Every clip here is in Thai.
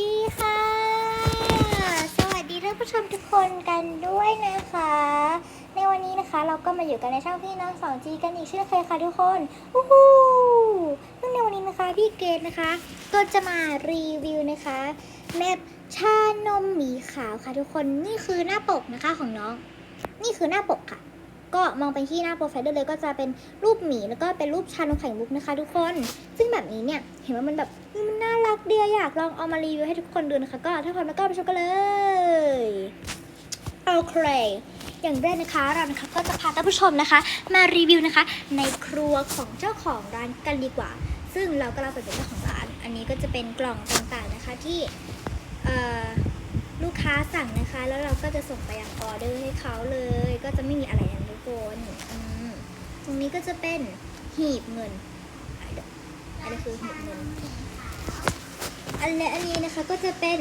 ดีค่ะ สวัสดีท่านผู้ชมทุกคนกันด้วยนะคะ ในวันนี้นะคะเราก็มาอยู่กันในช่องพี่น้องสองจีกันอีกเช่นเคยค่ะทุกคนวู้ฮู้ซึ่งในวันนี้นะคะพี่เกดนะคะ ก็จะมารีวิวนะคะแมปชานมหมีขาวค่ะทุกคนนี่คือหน้าปกนะคะของน้อง นี่คือหน้าปกค่ะ ก็มองไปที่หน้าโปรไฟล์ได้เลยก็จะเป็นรูปหมีแล้วก็เป็นรูปชานมไข่มุกนะคะ ทุกคน ซึ่งแบบนี้เนี่ยเห็นว่ามันแบบมันน่ารักเดียอยากลองเอามารีวิวให้ทุกคนดูนะคะ ก็ถ้าพร้อมแล้วก็ไปชมกันเลยโอเคอย่างแรกนะคะเรานะคะก็จะพาท่านผู้ชมนะคะ มารีวิวนะคะ ในครัวของเจ้าของร้านกันดีกว่า ซึ่งเราก็เราเป็นเจ้าของร้าน อันนี้ก็จะเป็นกล่องต่างๆนะคะที่เอ่อ ลูกค้าสั่งนะคะ แล้วเราก็จะส่งไปยังออเดอร์ให้เขาเลย ก็จะไม่มีอะไรนะทุกคนตรงนี้ก็จะเป็นหีบเงินอันนี้คือหีบเงินอันและอันนี้นะคะก็จะเป็น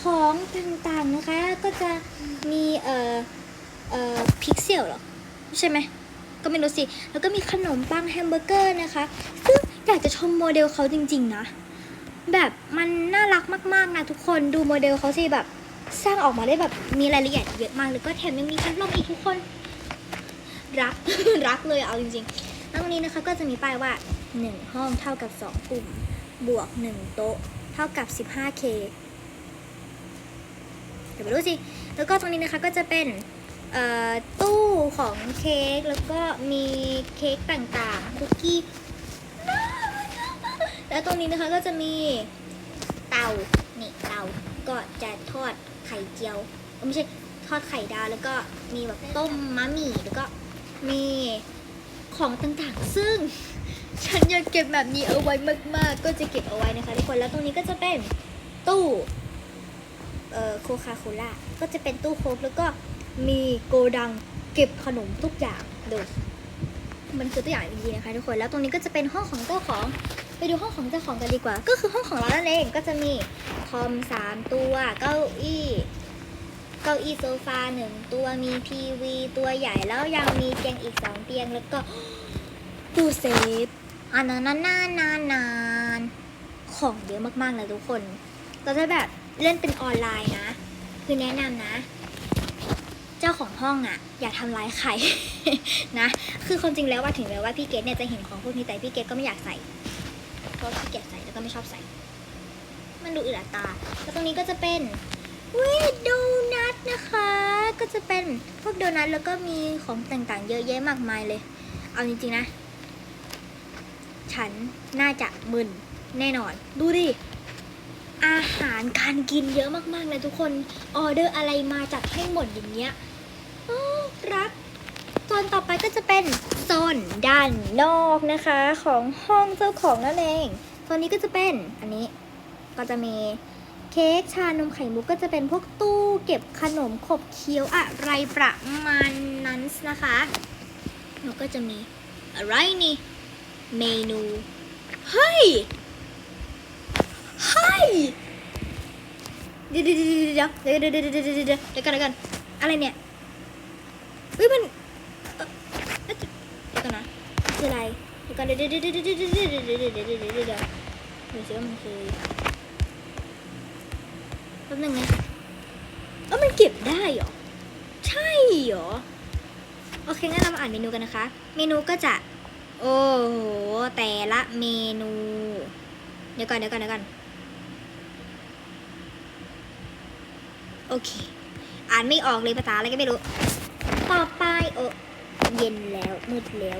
ของต่างๆนะคะ ก็จะมีเอ่อเอ่อพิกเซลหรอใช่ไหมก็ไม่รู้สิ แล้วก็มีขนมปังแฮมเบอร์เกอร์นะคะ ซึ่งอยากจะชมโมเดลเขาจริง ๆ นะ แบบมันน่ารักมาก ๆ นะทุกคน ดูโมเดลเขาสิแบบ สร้างออกมาได้แบบมีรายละเอียดเยอะมากแล้วก็แถมยังมีพัดลมอีกทุกคน รัก รักเลยเอาจริงๆ แล้ววันนี้นะคะก็จะมีป้ายว่า 1 ห้องเท่ากับ 2 กลุ่ม บวก 1 โต๊ะ เท่ากับ 15K เดี๋ยวไปดูสิ แล้วก็ตรงนี้นะคะก็จะเป็นตู้ของเค้กแล้วก็มีเค้กต่างๆคุกกี้ แล้วตรงนี้นะคะก็จะมีเตา นี่เตาก็จะทอด ข่เจียวไม่ใช่ทอดไข่ดาวแล้วก็มีแบบต้มมะหมี่แล้วก็มีของต่างๆ ซึ่งฉันอยากเก็บแบบนี้เอาไว้มาก ๆ ก็จะเก็บเอาไว้นะคะทุกคนแล้วตรงนี้ก็จะเป็นตู้เอ่อโคคาโคล่าก็จะเป็นตู้โค้กแล้วก็มีโกดังเก็บขนมทุกอย่างดูมันคือตัวอย่างดีๆนะคะทุกคนแล้วตรงนี้ก็จะเป็นห้องของเจ้าของ ไปดูห้องของเจ้าของกันดีกว่า ก็คือห้องของเรานั่นเองก็จะมี คอมสามตัว เก้าอี้ เก้าอี้โซฟาหนึ่งตัว มีทีวีตัวใหญ่แล้วยังมีเตียงอีกสองเตียงแล้วก็ตู้เซฟอันนั้นนานนานนานของเยอะมากๆเลยทุกคนเราจะแบบเล่นเป็นออนไลน์นะ คือแนะนำนะ เจ้าของห้องอะ อย่าทำร้ายใครนะ คือความจริงแล้วว่าถึงแม้ว่าพี่เกดเนี่ยจะเห็นของพวกนี้แต่พี่เกดก็ไม่อยากใส่ เพราะพี่เกดใส่แล้วก็ไม่ชอบใส่ มันดูอึดอัดตา แล้วตรงนี้ก็จะเป็นวิโดนัทนะคะ ก็จะเป็นพวกโดนัทแล้วก็มีของต่างๆ เยอะแยะมากมายเลย เอาจริงๆนะ ฉันน่าจะมึนแน่นอน ดูดิ อาหารการกินเยอะมากๆเลยทุกคน ออเดอร์อะไรมาจัดให้หมดอย่างเงี้ยอ้อรักโซนต่อไปก็จะเป็นโซนด้านนอกนะคะ ของห้องเจ้าของนั่นเองโซนนี้ก็จะเป็นอันนี้ ก็จะมีเค้กชานมไข่มุกก็จะเป็นพวกตู้เก็บขนมขบเคี้ยวอะไรประมาณนั้นนะคะแล้วก็จะมีอะไรนี่ เมนู เฮ้ย เฮ้ย เดี๋ยวเดี๋ยวเดี๋ยวเดี๋ยวเดี๋ยวเดี๋ยวเดี๋ยวเดี๋ยวเดี๋ยวเดี๋ยวกันเดี๋ยวกันอะไรเนี่ยเฮ้ยมันเอ่อเอ๊ะเดี๋ยวกันนะคืออะไรเดี๋ยวกันเดี๋ยวเดี๋ยวเดี๋ยวเดี๋ยวเดี๋ยวเดี๋ยวเดี๋ยวเดี๋ยวเดี๋ยวเดี๋ยวเดี๋ยวเดี๋ยวเดี๋ยวดูสิว่ามันคือแป๊บนึงนะเออมันเก็บได้เหรอ ใช่เหรอ โอเคงั้นเรามาอ่านเมนูกันนะคะ เมนูก็จะ โอ้โห แต่ละเมนู เดี๋ยวก่อนเดี๋ยวก่อนเดี๋ยวก่อนโอเค อ่านไม่ออกเลยภาษาอะไรก็ไม่รู้ ต่อไปโอเย็นแล้วมืดแล้ว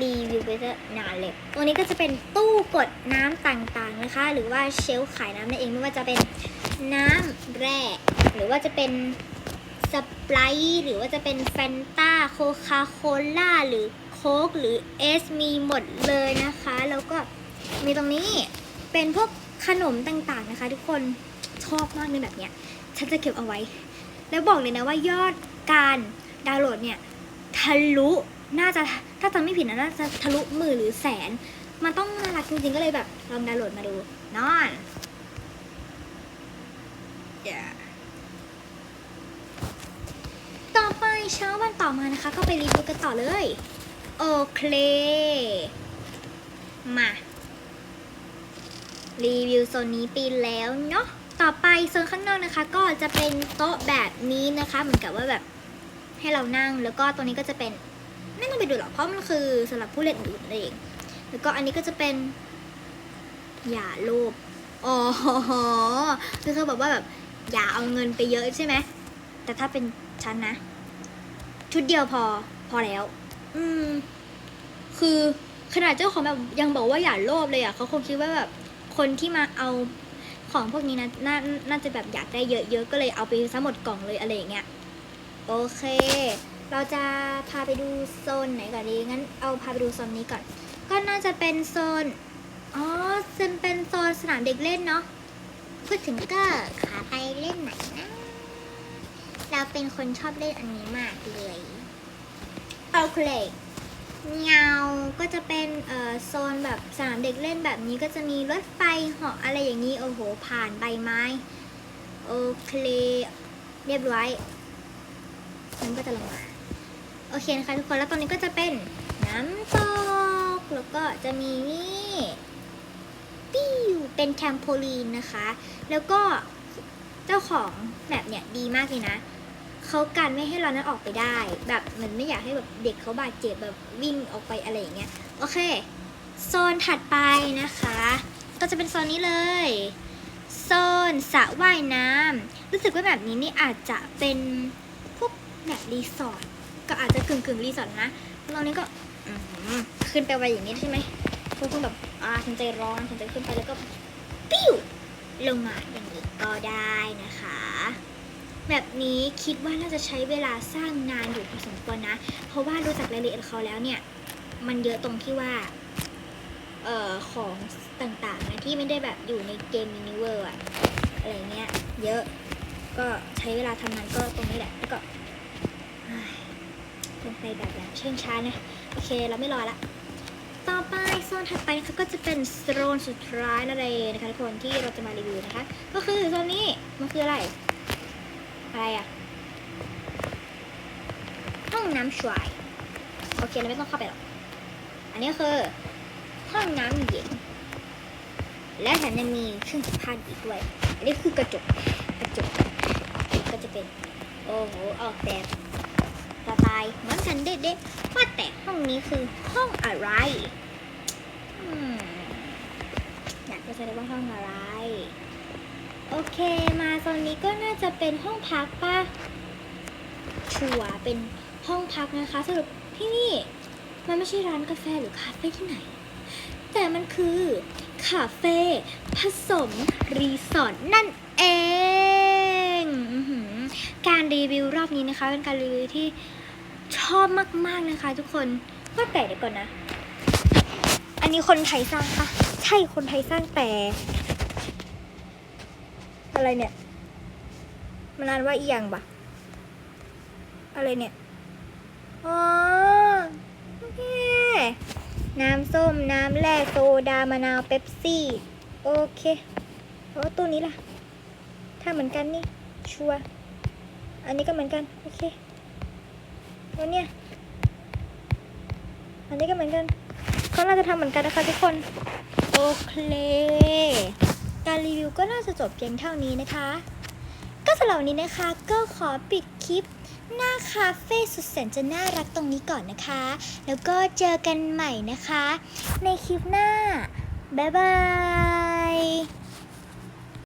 รีวิวไปซะนานเลย ตัวนี้ก็จะเป็นตู้กดน้ำต่างๆนะคะ หรือว่าเชลขายน้ำนั่นเองไม่ว่าจะเป็น น้ำแร่ หรือว่าจะเป็นสไปร์หรือว่าจะเป็นแฟนตาโคคาโคล่าหรือโค้กหรือเอสมีหมดเลยนะคะ แล้วก็มีตรงนี้เป็นพวกขนมต่างๆนะคะ ทุกคนชอบมากในแบบเนี้ยฉันจะเก็บเอาไว้ แล้วบอกเลยนะว่ายอดการดาวน์โหลดเนี่ยทะลุน่าจะถ้าจำไม่ผิดนะน่าจะทะลุหมื่นหรือแสน มันต้องน่ารักจริงๆก็เลยแบบลองดาวน์โหลดมาดูนอน yeah. ต่อไปเช้าวันต่อมานะคะ ก็ไปรีวิวกันต่อเลย โอเค มา รีวิวโซนนี้ปีแล้วเนาะต่อไปโซนข้างนอกนะคะ ก็จะเป็นโต๊ะแบบนี้นะคะ เหมือนกับว่าแบบให้เรานั่งแล้วก็ตรงนี้ก็จะเป็นไม่ต้องไปดูหรอกเพราะมันคือสำหรับผู้เล่นอื่นนั่นเอง แล้วก็อันนี้ก็จะเป็นอย่าโลภอ๋อคือเขาบอกว่าแบบ อย่าเอาเงินไปเยอะใช่ไหม แต่ถ้าเป็นฉันนะ ชุดเดียวพอพอแล้ว อืม คือขนาดเจ้าของแบบยังบอกว่าอย่าโลภเลยอะเขาคงคิดว่าแบบคนที่มาเอาของพวกนี้นะน่าน่าจะแบบอยากได้เยอะๆก็เลยเอาไปซะหมดกล่องเลยอะไรอย่างเงี้ยโอเค เราจะพาไปดูโซนไหนก่อนดีงั้นเอาพาไปดูโซนนี้ก่อน ก็น่าจะเป็นโซนอ๋อจะเป็นโซนสนามเด็กเล่นเนาะ พูดถึงก็ขาไปเล่นไหนนะ เราเป็นคนชอบเล่นอันนี้มากเลยโอเคเงา ก็จะเป็นเอ่อโซนแบบสนามเด็กเล่นแบบนี้ก็จะมีรถไฟเหาะอะไรอย่างนี้ โอ้โห ผ่านใบไม้ โอเค เรียบร้อยมันก็จะลงมา โอเคนะคะทุกคน แล้วตอนนี้ก็จะเป็นน้ำตก แล้วก็จะมีนี่ เป็นแทมโพลีนนะคะ แล้วก็เจ้าของแบบเนี่ยดีมากเลยนะเขากันไม่ให้เรานั้นออกไปได้ แบบเหมือนไม่อยากให้แบบเด็กเขาบาดเจ็บแบบวิ่งออกไปอะไรอย่างเงี้ยโอเคโซนถัดไปนะคะ ก็จะเป็นโซนนี้เลยโซนสระว่ายน้ำรู้สึกว่าแบบนี้นี่อาจจะเป็นพวกแบบรีสอร์ทก็อาจจะกึ่งกึ่งรีสอร์ทนะตอนนี้ก็ขึ้นไปไวอย่างนี้ใช่ไหมพวกคุณแบบ อ่าฉันใจร้อนฉันจะขึ้นไปแล้วก็ปิ้วลงมาอย่างนี้ก็ได้นะคะ แบบนี้คิดว่าน่าจะใช้เวลาสร้างนานอยู่พอสมควรนะ เพราะว่ารู้จักรายละเอียดเขาแล้วเนี่ย มันเยอะตรงที่ว่าเอ่อของต่างๆนะที่ไม่ได้แบบอยู่ในเกมมินิเวอร์อะอะไรเงี้ยเยอะก็ใช้เวลาทำงานก็ตรงนี้แหละแล้วก็เฮ้ยเป็นไปแบบอย่างเชื่องช้านะ โอเค เราไม่รอละ ต่อไปโซนถัดไปนะคะก็จะเป็นโซนสุดท้ายนั่นเองนะคะทุกคนที่เราจะมารีวิวนะคะ ก็คือโซนนี้มันคืออะไร อะไรอะห้องน้ำชายโอเคเราไม่ต้องเข้าไปหรอกอันนี้คือ ห้องน้ำหญิงและแถมยังมีเครื่องซักผ้าอีกด้วย อันนี้คือกระจกกระจกก็จะเป็น โอ้โหออกแบบสไตล์ เหมือนกันเด็ดๆว่าแต่ห้องนี้คือห้องอะไรอยากจะแสดงว่าห้องอะไร โอเคมาตอนนี้ก็น่าจะเป็นห้องพักป่ะชัวเป็นห้องพักนะคะสรุปที่นี่ มันไม่ใช่ร้านกาแฟหรือคาเฟ่ที่ไหน แต่มันคือคาเฟ่ผสมรีสอร์ทนั่นเอง การรีวิวรอบนี้นะคะ เป็นการรีวิวที่ ชอบมากๆนะคะ ทุกคนว่าแต่เดี๋ยวก่อนนะ อันนี้คนไทยสร้างปะใช่คนไทยสร้างแต่ อะไรเนี่ย มันอ่านว่าอีหยังปะอะไรเนี่ยอ๋อโอเคน้ำส้ม น้ำแร่โซดามะนาวเป๊ปซี่ โอเคโอ้ตัวนี้ล่ะ ถ้าเหมือนกันนี่ ชัว อันนี้ก็เหมือนกัน โอเค ตัวเนี้ยอันนี้ก็เหมือนกันเขาน่าจะทำเหมือนกันนะคะทุกคน โอเค การรีวิวก็น่าจะจบเพียงเท่านี้นะคะ ก็สำหรับวันนี้นะคะ ก็ขอปิดคลิปหน้าคาเฟ่สุดแสนจะน่ารักตรงนี้ก่อนนะคะ แล้วก็เจอกันใหม่นะคะ ในคลิปหน้า บ๊ายบาย